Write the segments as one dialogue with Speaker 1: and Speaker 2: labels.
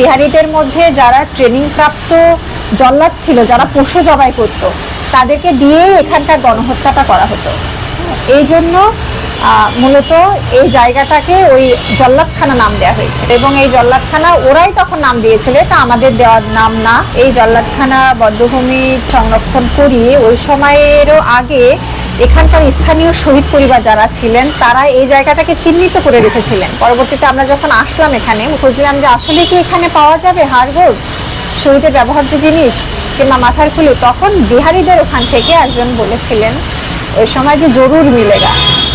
Speaker 1: বিহারীদের মধ্যে যারা ট্রেনিং প্রাপ্ত জল্লাদ ছিল যারা পশু জবাই করত, তাদেরকে দিয়েই এখানকার গণহত্যাটা করা হতো। এই জন্য মূলত এই জায়গাটাকে ওই জল্লাদখানা নাম দেওয়া হয়েছে। এবং এই জল্লাদখানা ওরাই তখন নাম দিয়েছিল, এটা আমাদের দেওয়ার নাম না। এই জল্লাদখানা বদ্ধভূমি সংরক্ষণ করিয়ে ওই সময়েরও আগে এখানকার স্থানীয় শহীদ পরিবার যারা ছিলেন তারা এই জায়গাটাকে চিহ্নিত করে রেখেছিলেন। পরবর্তীতে আমরা যখন আসলাম এখানে খুঁজলাম যে আসলে কি এখানে পাওয়া যাবে হাড়গোড় শহীদের ব্যবহার্য জিনিস কিংবা মাথার খুলি তখন বিহারীদের ওখান থেকে একজন বলেছিলেন ওই সময় যে জরুর মিলেগা। হ্যাঁ,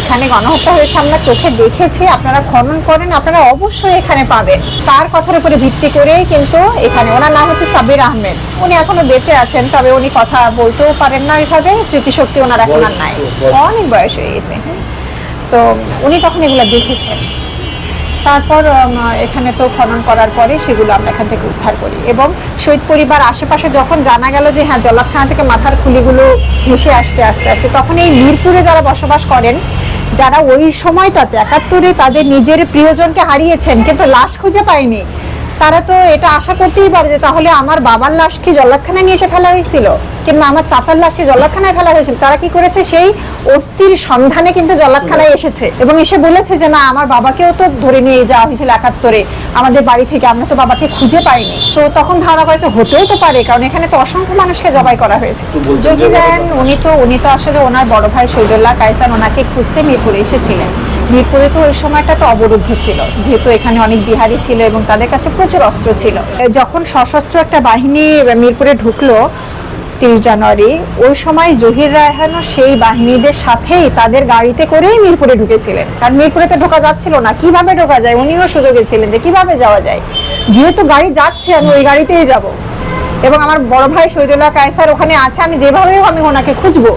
Speaker 1: এখানে গণহত্যা হয়েছে, আমরা চোখে দেখেছি, আপনারা খনন করেন, আপনারা অবশ্যই এখানে পাবেন। তার কথার উপরে ভিত্তি করেই কিন্তু এখানে, ওনার নাম হচ্ছে সাবির আহমেদ। উনি এখনও বেঁচে আছেন, তবে উনি কথা বলতেও পারেন না ওইভাবে স্মৃতিশক্তি ওনার এখন আর নাই। অনেক বয়স হয়ে গেছে হ্যাঁ। তো উনি তখন এগুলো দেখেছেন। তারপর এখানে তো খনন করার পরে সেগুলো আমরা এখান থেকে উদ্ধার করি। এবং শহীদ পরিবার আশেপাশে যখন জানা গেল যে হ্যাঁ জলাখানা থেকে মাথার খুলিগুলো ভেসে আসছে আস্তে আস্তে, তখন এই মিরপুরে যারা বসবাস করেন যারা ওই সময়টাতে একাত্তরে তাদের নিজের প্রিয়জনকে হারিয়েছেন কিন্তু লাশ খুঁজে পায়নি। তারা তো এটা আশা করতেই পারে যে তাহলে আমার বাবার লাশ কি জল্লাদখানায় নিয়ে এসে ফেলা হয়েছিল? কিংবা আমার চাচার লাশকে জল্লাদখানায় ফেলা হয়েছিল? তারা কি করেছে? সেই অস্থির সন্ধানে কিন্তু জল্লাদখানায় এসেছে। এবং এসে বলেছে যে না আমার বাবাকেও তো ধরে নিয়ে যাওয়া হয়েছিল একাত্তরে। আমাদের বাড়ি থেকে আমরা তো বাবাকে খুঁজে পাইনি। তো তখন ধারণা করেছে হতেও তো পারে কারণ এখানে তো অসংখ্য মানুষকে জবাই করা হয়েছে। যোগী দেন উনি তো উনি তো আসলে ওনার বড় ভাই শহীদুল্লাহ কায়সান ওনাকে খুঁজতে মিরপুরে এসেছিলেন। মিরপুরে তো ওই সময়টা তো অবরুদ্ধ ছিল, যেহেতু এখানে অনেক বিহারি ছিল এবং তাদের কাছে প্রচুর অস্ত্র ছিল। যখন সশস্ত্র একটা বাহিনী মিরপুরে ঢুকলো তিরিশ জানুয়ারি, ওই সময় জহির রায়হানও সেই বাহিনীদের সাথেই তাদের গাড়িতে করেই মিরপুরে ঢুকেছিলেন। কারণ মিরপুরে তো ঢোকা যাচ্ছিল না, কীভাবে ঢোকা যায়, উনিও সুযোগে ছিলেন যে কীভাবে যাওয়া যায়। যেহেতু গাড়ি যাচ্ছে, আমি ওই গাড়িতেই যাব। এবং আমার বড় ভাই শহীদুল্লাহ কায়সার ওখানে আছে, আমি যেভাবে হোক আমি ওনাকে খুঁজবো।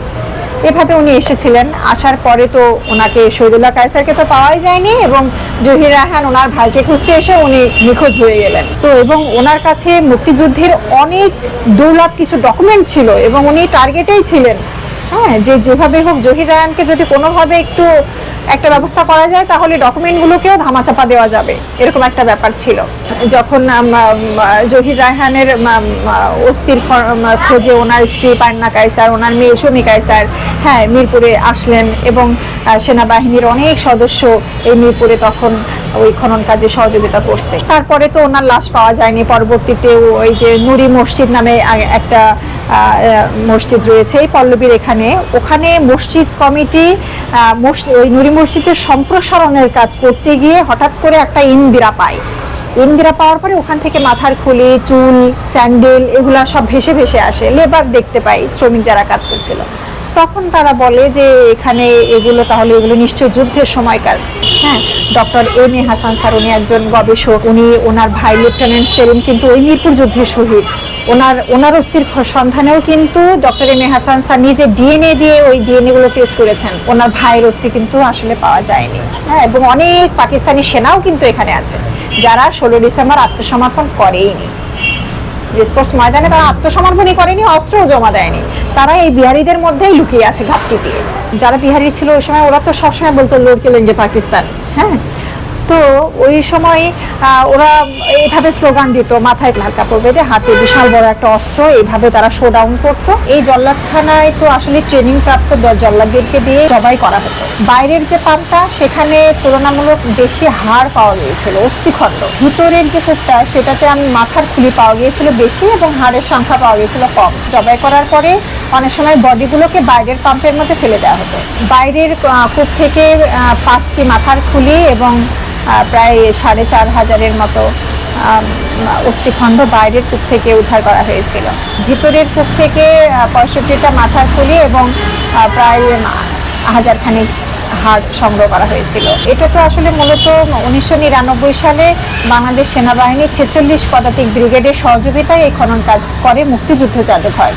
Speaker 1: এভাবে উনি এসেছিলেন। আসার পরে তো ওনাকে শহীদুল্লাহ কায়সারকে তো পাওয়াই যায়নি এবং জহির রাহান ওনার ভাইকে খুঁজতে এসে উনি নিখোঁজ হয়ে গেলেন। তো এবং ওনার কাছে মুক্তিযুদ্ধের অনেক দুর্লভ কিছু ডকুমেন্ট ছিল এবং উনি টার্গেটেই ছিলেন। হ্যাঁ যে যেভাবে হোক জহির রায়ানকে যদি কোনোভাবে একটু একটা ব্যবস্থা করা যায়, তাহলে ডকুমেন্টগুলোকেও ধামাচাপা দেওয়া যাবে। এরকম একটা ব্যাপার ছিল। যখন জহির রায়হানের অস্থির খোঁজে ওনার স্ত্রী পান্না কায়সার, ওনার মেয়ে শমী কায়সার হ্যাঁ মিরপুরে আসলেন এবং সেনাবাহিনীর অনেক সদস্য এই মিরপুরে তখন ওই খনন কাজে সহযোগিতা করছে। তারপরে তো ওনার লাশ পাওয়া যায়নি। পরবর্তীতে ওই যে নুরি মসজিদ নামে একটা মসজিদ রয়েছে এই পল্লবীর এখানে। ওখানে মসজিদ কমিটি ওই নুরি মসজিদের সম্প্রসারণের কাজ করতে গিয়ে হঠাৎ করে একটা ইন্দিরা পায়। ইন্দিরা পাওয়ার পরে ওখান থেকে মাথার খুলি, চুল, স্যান্ডেল, এগুলা সব ভেসে ভেসে আসে। লেবার দেখতে পাই, শ্রমিক যারা কাজ করছিল। তখন তারা বলে যে এখানে এগুলো তাহলে এগুলো নিশ্চয় যুদ্ধের সময়কার। হ্যাঁ doctor M A Hasan sir উনি একজন গবেষক, উনি ওনার ভাই লেফটেন্যান্ট সেলিম কিন্তু ওই মিরপুর যুদ্ধের শহীদ। ওনার ওনার অস্থির সন্ধানেও কিন্তু doctor M A Hasan sir নিজে ডিএনএ দিয়ে ওই ডিএনএ গুলো টেস্ট করেছেন। ওনার ভাইয়ের অস্থি কিন্তু আসলে পাওয়া যায়নি। হ্যাঁ এবং অনেক পাকিস্তানি সেনাও কিন্তু এখানে আছে, যারা ষোলো ডিসেম্বর আত্মসমর্পণ করেইনি। রেসকোর্স ময়দানে তারা আত্মসমর্পণই করেনি, অস্ত্রও জমা দেয়নি। তারা এই বিহারিদের মধ্যেই লুকিয়ে আছে ঘাপটি দিয়ে। যারা বিহারি ছিল ওই সময় ওরা তো সবসময় বলতো লড়কে লেঙ্গে পাকিস্তান হ্যাঁ? তো ওই সময় ওরা এইভাবে স্লোগান দিত, মাথায় লাল কাপড় বেঁধে, হাতে বিশাল বড় একটা অস্ত্র, এইভাবে তারা শো ডাউন করতো। এই জল্লাদখানায় তো আসলে ট্রেনিং প্রাপ্ত জল্লাদদেরকে দিয়ে জবাই করা হতো। বাইরের যে পানটা সেখানে তুলনামূলক বেশি হাড় পাওয়া গিয়েছিল, অস্থিখণ্ড। ভিতরের যে কূপটা, সেটাতে আমি মাথার খুলি পাওয়া গিয়েছিল বেশি এবং হাড়ের সংখ্যা পাওয়া গিয়েছিল কম। জবাই করার পরে অনেক সময় বডিগুলোকে বাইরের পাম্পের মধ্যে ফেলে দেওয়া হতো। বাইরের কূপ থেকে পাঁচটি মাথার খুলি এবং প্রায় সাড়ে চার হাজারের মতো অস্থিখণ্ড বাইরের কূপ থেকে উদ্ধার করা হয়েছিল। ভিতরের কূপ থেকে পঁয়ষট্টিটা মাথার খুলি এবং প্রায় হাজার খানিক হাড় সংগ্রহ করা হয়েছিল। এটা তো আসলে মূলত উনিশশো নিরানব্বই সালে বাংলাদেশ সেনাবাহিনীর ছেচল্লিশ পদাতিক ব্রিগেডের সহযোগিতায় এই খনন কাজ করে মুক্তিযুদ্ধ জাদুঘর